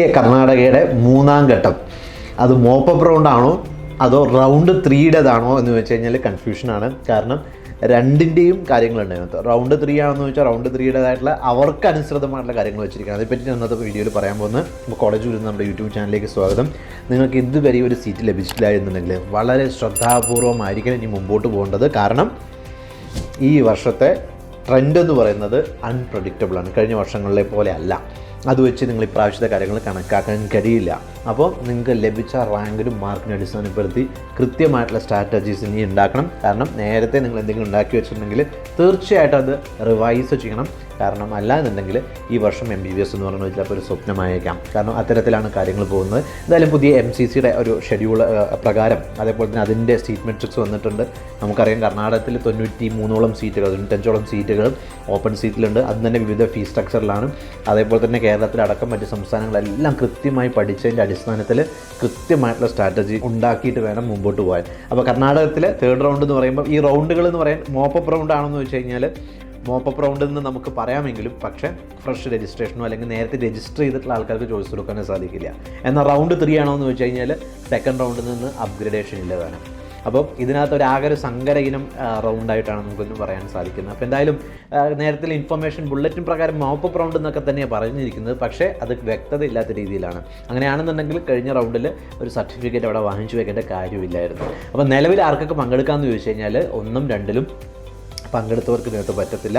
A കർണാടകയുടെ മൂന്നാം ഘട്ടം. അത് മോപ്പപ്പ് റൗണ്ട് ആണോ അതോ റൗണ്ട് ത്രീയുടേതാണോ എന്ന് വെച്ച് കഴിഞ്ഞാൽ കൺഫ്യൂഷനാണ്. കാരണം രണ്ടിന്റെയും കാര്യങ്ങളുണ്ട് അതിനകത്ത്. റൗണ്ട് ത്രീ ആണെന്ന് വെച്ചാൽ റൗണ്ട് ത്രീയുടേതായിട്ടുള്ള അവർക്ക് അനുസൃതമായിട്ടുള്ള കാര്യങ്ങൾ വെച്ചിരിക്കുന്നത് അതേപ്പറ്റി ഞാൻ ഇന്നത്തെ വീഡിയോയിൽ പറയാൻ പോകുന്നത്. ഇപ്പോൾ കോളേജ് വരുന്ന നമ്മുടെ യൂട്യൂബ് ചാനലിലേക്ക് സ്വാഗതം. നിങ്ങൾക്ക് ഇതുവരെ ഒരു സീറ്റ് ലഭിച്ചിട്ടില്ല എന്നുണ്ടെങ്കിൽ വളരെ ശ്രദ്ധാപൂർവമായിരിക്കണം ഇനി മുമ്പോട്ട് പോകേണ്ടത്. കാരണം ഈ വർഷത്തെ ട്രെൻഡ് എന്ന് പറയുന്നത് അൺപ്രഡിക്റ്റബിളാണ് കഴിഞ്ഞ വർഷങ്ങളിലെ പോലെ അല്ല. അത് വെച്ച് നിങ്ങൾ ഇപ്രാവശ്യത്തെ കാര്യങ്ങൾ കണക്കാക്കാൻ കഴിയില്ല. അപ്പോൾ നിങ്ങൾക്ക് ലഭിച്ച റാങ്കിനും മാർക്കിനും അടിസ്ഥാനപ്പെടുത്തി കൃത്യമായിട്ടുള്ള സ്ട്രാറ്റജീസ് ഇനി ഉണ്ടാക്കണം. കാരണം നേരത്തെ നിങ്ങൾ എന്തെങ്കിലും ഉണ്ടാക്കി വെച്ചിട്ടുണ്ടെങ്കിൽ തീർച്ചയായിട്ടും അത് റിവൈസ് ചെയ്യണം. കാരണം അല്ല എന്നുണ്ടെങ്കിൽ ഈ വർഷം എം ബി ബി എസ് എന്ന് പറയുന്നത് ചിലപ്പോൾ ഒരു സ്വപ്നമായേക്കാം. കാരണം അത്തരത്തിലാണ് കാര്യങ്ങൾ പോകുന്നത്. എന്തായാലും പുതിയ എം സി സിയുടെ ഒരു ഷെഡ്യൂൾ പ്രകാരം അതേപോലെ തന്നെ അതിന്റെ സീറ്റ് മെട്രിക്സ് വന്നിട്ടുണ്ട്. നമുക്കറിയാം കർണാടകത്തിൽ തൊണ്ണൂറ്റി മൂന്നോളം സീറ്റുകൾ തൊണ്ണൂറ്റഞ്ചോളം സീറ്റുകൾ ഓപ്പൺ സീറ്റിലുണ്ട് അത് തന്നെ വിവിധ ഫീസ് സ്ട്രക്ചറിലാണ് അതേപോലെ തന്നെ കേരളത്തിലടക്കം മറ്റ് സംസ്ഥാനങ്ങളെല്ലാം കൃത്യമായി പഠിച്ചതിന്റെ അടിസ്ഥാനത്തിൽ കൃത്യമായിട്ടുള്ള സ്ട്രാറ്റജി ഉണ്ടാക്കിയിട്ട് വേണം മുമ്പോട്ട് പോകാൻ. അപ്പോൾ കർണാടകത്തിലെ തേർഡ് റൗണ്ട് എന്ന് പറയുമ്പോൾ ഈ റൗണ്ടുകൾ എന്ന് പറയാൻ മോപ്പപ്പ് റൗണ്ട് ആണെന്ന് വെച്ച് കഴിഞ്ഞാൽ മോപ്പപ്പ് റൗണ്ടിൽ നിന്ന് നമുക്ക് പറയാമെങ്കിലും പക്ഷേ ഫ്രഷ് രജിസ്ട്രേഷനോ അല്ലെങ്കിൽ നേരത്തെ രജിസ്റ്റർ ചെയ്തിട്ടുള്ള ആൾക്കാർക്ക് ചോയ്സ് കൊടുക്കാനേ സാധിക്കില്ല. എന്നാൽ റൗണ്ട് ത്രീ ആണോ എന്ന് വെച്ച് കഴിഞ്ഞാൽ സെക്കൻഡ് റൗണ്ടിൽ നിന്ന് അപ്ഗ്രഡേഷൻ ഇല്ല വേണം അപ്പോൾ ഇതിനകത്ത് ഒരു ആകെ ഒരു സങ്കര ഇനം റൗണ്ടായിട്ടാണ് നമുക്കൊന്നും പറയാൻ സാധിക്കുന്നത്. അപ്പോൾ എന്തായാലും നേരത്തെ ഇൻഫർമേഷൻ ബുള്ളറ്റിൻ പ്രകാരം മോപ്പപ്പ് റൗണ്ട് എന്നൊക്കെ തന്നെയാണ് പറഞ്ഞിരിക്കുന്നത്. പക്ഷേ അത് വ്യക്തത ഇല്ലാത്ത രീതിയിലാണ്. അങ്ങനെയാണെന്നുണ്ടെങ്കിൽ കഴിഞ്ഞ റൗണ്ടിൽ ഒരു സർട്ടിഫിക്കറ്റ് അവിടെ വാങ്ങിച്ചു വെക്കേണ്ട കാര്യമില്ലായിരുന്നു. അപ്പോൾ നിലവിൽ ആർക്കൊക്കെ പങ്കെടുക്കാമെന്ന് ചോദിച്ചു കഴിഞ്ഞാൽ ഒന്നും രണ്ടിലും പങ്കെടുത്തവർക്ക് ഇതിനകത്ത് പറ്റത്തില്ല.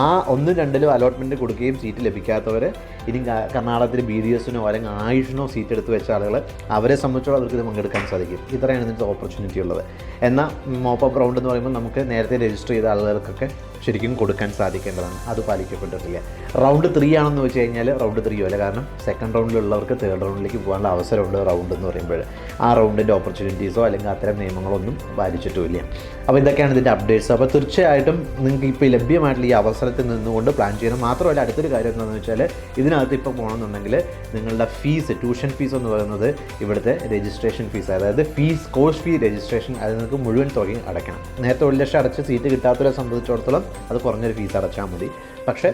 ആ ഒന്നും രണ്ടിലും അലോട്ട്മെന്റ് കൊടുക്കുകയും സീറ്റ് ലഭിക്കാത്തവർ ഇനി കർണാടകത്തിൽ ബി ഡി എസിനോ അല്ലെങ്കിൽ ആയുഷിനോ സീറ്റ് എടുത്ത് വെച്ച ആളുകൾ അവരെ സംബന്ധിച്ചോളം അവർക്ക് ഇത് പങ്കെടുക്കാൻ സാധിക്കും. ഇത്രയാണ് ഇതിന്റെ ഓപ്പർച്യൂണിറ്റി ഉള്ളത്. എന്നാൽ മോപ്പപ്പ് റൗണ്ട് എന്ന് പറയുമ്പോൾ നമുക്ക് നേരത്തെ രജിസ്റ്റർ ചെയ്ത ആളുകൾക്കൊക്കെ ശരിക്കും കൊടുക്കാൻ സാധിക്കേണ്ടതാണ്. അത് പാലിക്കപ്പെട്ടിട്ടില്ല. റൗണ്ട് ത്രീ ആണെന്ന് വെച്ച് കഴിഞ്ഞാൽ റൗണ്ട് ത്രീയോ അല്ല. കാരണം സെക്കൻഡ് റൗണ്ടിലുള്ളവർക്ക് തേർഡ് റൗണ്ടിലേക്ക് പോകാനുള്ള അവസരമുണ്ട് റൗണ്ട് എന്ന് പറയുമ്പോൾ ആ റൗണ്ടിന്റെ ഓപ്പർച്യൂണിറ്റീസോ അല്ലെങ്കിൽ അത്തരം നിയമങ്ങളൊന്നും പാലിച്ചിട്ടുമില്ല. അപ്പോൾ ഇതൊക്കെയാണ് ഇതിന്റെ അപ്ഡേറ്റ്സ് അപ്പോൾ തീർച്ചയായിട്ടും നിങ്ങൾക്ക് ഇപ്പോൾ ലഭ്യമായിട്ടുള്ള ഈ അവസരത്തിൽ നിന്നുകൊണ്ട് പ്ലാൻ ചെയ്യണം. മാത്രമല്ല അടുത്തൊരു കാര്യം എന്താണെന്ന് വെച്ചാൽ ഇതിനകത്ത് ഇപ്പോൾ പോകണമെന്നുണ്ടെങ്കിൽ നിങ്ങളുടെ ഫീസ് ട്യൂഷൻ ഫീസ് എന്ന് പറയുന്നത് ഇവിടുത്തെ രജിസ്ട്രേഷൻ ഫീസ് അതായത് ഫീസ് കോഴ്സ് ഫീ രജിസ്ട്രേഷൻ അത് നിങ്ങൾക്ക് മുഴുവൻ തുകയും അടയ്ക്കണം. നേരത്തെ ഒരു ലക്ഷം അടച്ച് സീറ്റ് കിട്ടാത്തവരെ സംബന്ധിച്ചിടത്തോളം അത് കുറഞ്ഞൊരു ഫീസ് അടച്ചാൽ മതി. പക്ഷേ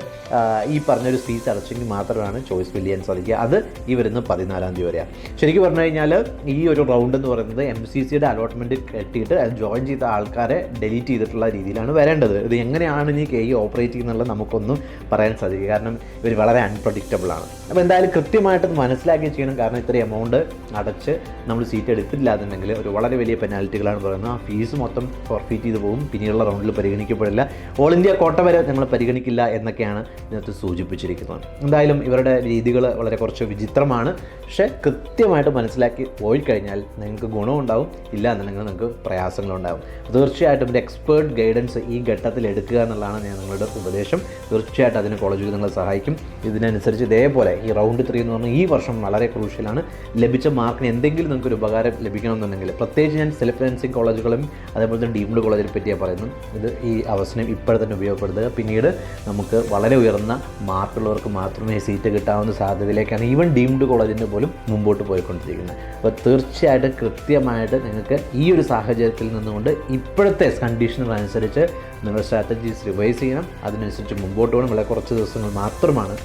ഈ പറഞ്ഞൊരു ഫീസ് അടച്ചെങ്കിൽ മാത്രമാണ് ചോയ്സ് ഫില്ല് ചെയ്യാൻ സാധിക്കുക. അത് ഈ വരുന്ന പതിനാലാം തീയതി വരെയാണ്. ശരിക്കും പറഞ്ഞു കഴിഞ്ഞാൽ ഈ ഒരു റൗണ്ട് എന്ന് പറയുന്നത് എം സി സിയുടെ അലോട്ട്മെന്റ് കെട്ടിയിട്ട് അത് ജോയിൻ ചെയ്ത ആൾക്കാരെ ഡിലീറ്റ് ചെയ്തിട്ടുള്ള രീതിയിലാണ് വരേണ്ടത്. ഇത് എങ്ങനെയാണ് ഇനി കെ ഓപ്പറേറ്റ് ചെയ്യുന്നുള്ളത് നമുക്കൊന്നും പറയാൻ സാധിക്കുക കാരണം ഇവർ വളരെ അൺപ്രഡിക്റ്റബിൾ ആണ്. അപ്പോൾ എന്തായാലും കൃത്യമായിട്ട് മനസ്സിലാക്കി ചെയ്യണം. കാരണം ഇത്ര എമൗണ്ട് അടച്ച് നമ്മൾ സീറ്റ് എടുത്തില്ല എന്നുണ്ടെങ്കിൽ ഒരു വളരെ വലിയ പെനാൽറ്റികളാണ് പറയുന്നത്. ആ ഫീസ് മൊത്തം ഫോർഫീറ്റ് ചെയ്ത് പോകും. പിന്നീടുള്ള റൗണ്ടിൽ പരിഗണിക്കപ്പെടില്ല. ഓൾ ഇന്ത്യ കോട്ട വരെ നമ്മൾ പരിഗണിക്കില്ല എന്നൊക്കെയാണ് ഇതിനകത്ത് സൂചിപ്പിച്ചിരിക്കുന്നത്. എന്തായാലും ഇവരുടെ രീതികൾ വളരെ കുറച്ച് വിചിത്രമാണ്. പക്ഷേ കൃത്യമായിട്ട് മനസ്സിലാക്കി പോയി കഴിഞ്ഞാൽ നിങ്ങൾക്ക് ഗുണമുണ്ടാവും ഇല്ല എന്നുണ്ടെങ്കിൽ നിങ്ങൾക്ക് പ്രയാസങ്ങളുണ്ടാവും തീർച്ചയായിട്ടും ഒരു എക്സ്പേർട്ട് ഗൈഡൻസ് ഈ ഘട്ടത്തിൽ എടുക്കുക എന്നുള്ളതാണ് ഞാൻ നിങ്ങളുടെ ഉപദേശം. തീർച്ചയായിട്ടും അതിന് കോളേജിൽ നിങ്ങളെ സഹായിക്കും. ഇതിനനുസരിച്ച് ഇതേപോലെ ഈ റൗണ്ട് ത്രീ എന്ന് പറഞ്ഞാൽ ഈ വർഷം വളരെ ക്രൂഷ്യലാണ്. ലഭിച്ച മാർക്കിന് എന്തെങ്കിലും നിങ്ങൾക്ക് ഒരു ഉപകാരം ലഭിക്കണമെന്നുണ്ടെങ്കിൽ പ്രത്യേകിച്ച് ഞാൻ സെൽഫ് ഫിനാൻസിങ് കോളേജുകളും അതേപോലെ തന്നെ ഡീംഡ് കോളേജിനെ പറ്റിയാണ് പറയുന്നത്. ഇത് ഈ അവസരം ഇപ്പോഴെ തന്നെ ഉപയോഗപ്പെടുത്തുക. പിന്നീട് നമുക്ക് വളരെ ഉയർന്ന മാർക്കുള്ളവർക്ക് മാത്രമേ സീറ്റ് കിട്ടാവുന്ന സാധ്യതയിലേക്കാണ് ഈവൻ ഡീംഡ് കോളേജിന്റെ പോലും മുമ്പോട്ട് പോയിക്കൊണ്ടിരിക്കുന്നത്. അപ്പോൾ തീർച്ചയായിട്ടും കൃത്യമായിട്ട് നിങ്ങൾക്ക് ഈ ഒരു സാഹചര്യത്തിൽ നിന്നുകൊണ്ട് ഇപ്പോഴത്തെ കണ്ടീഷനുകൾ അനുസരിച്ച് നിങ്ങളുടെ സ്ട്രാറ്റജീസ് റിവൈസ് ചെയ്യണം. അതിനനുസരിച്ച് മുമ്പോട്ട് പോകണം. വളരെ കുറച്ച് ദിവസങ്ങൾ മാത്രമാണ്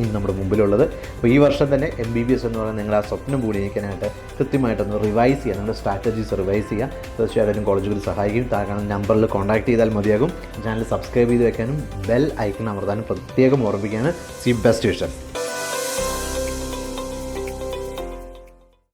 ഇനി നമ്മുടെ മുമ്പിലുള്ളത്. അപ്പോൾ ഈ വർഷം തന്നെ എം ബി ബി എസ് എന്ന് പറയുന്നത് നിങ്ങൾ ആ സ്വപ്നം പൂടിയിരിക്കാനായിട്ട് കൃത്യമായിട്ടൊന്ന് റിവൈസ് ചെയ്യുക നിങ്ങളുടെ സ്ട്രാറ്റജീസ് റിവൈസ് ചെയ്യുക തീർച്ചയായിട്ടും കോളേജുകൾ സഹായിക്കും. താഴെ നമ്പറിൽ കോൺടാക്ട് ചെയ്താൽ മതിയാകും. ചാനൽ സബ്സ്ക്രൈബ് ചെയ്ത് വെക്കാനും ബെൽ ഐക്കൺ അമർത്താനും പ്രത്യേകം ഓർമ്മിക്കുകയാണ് സി ബെസ്റ്റ് വിഷൻ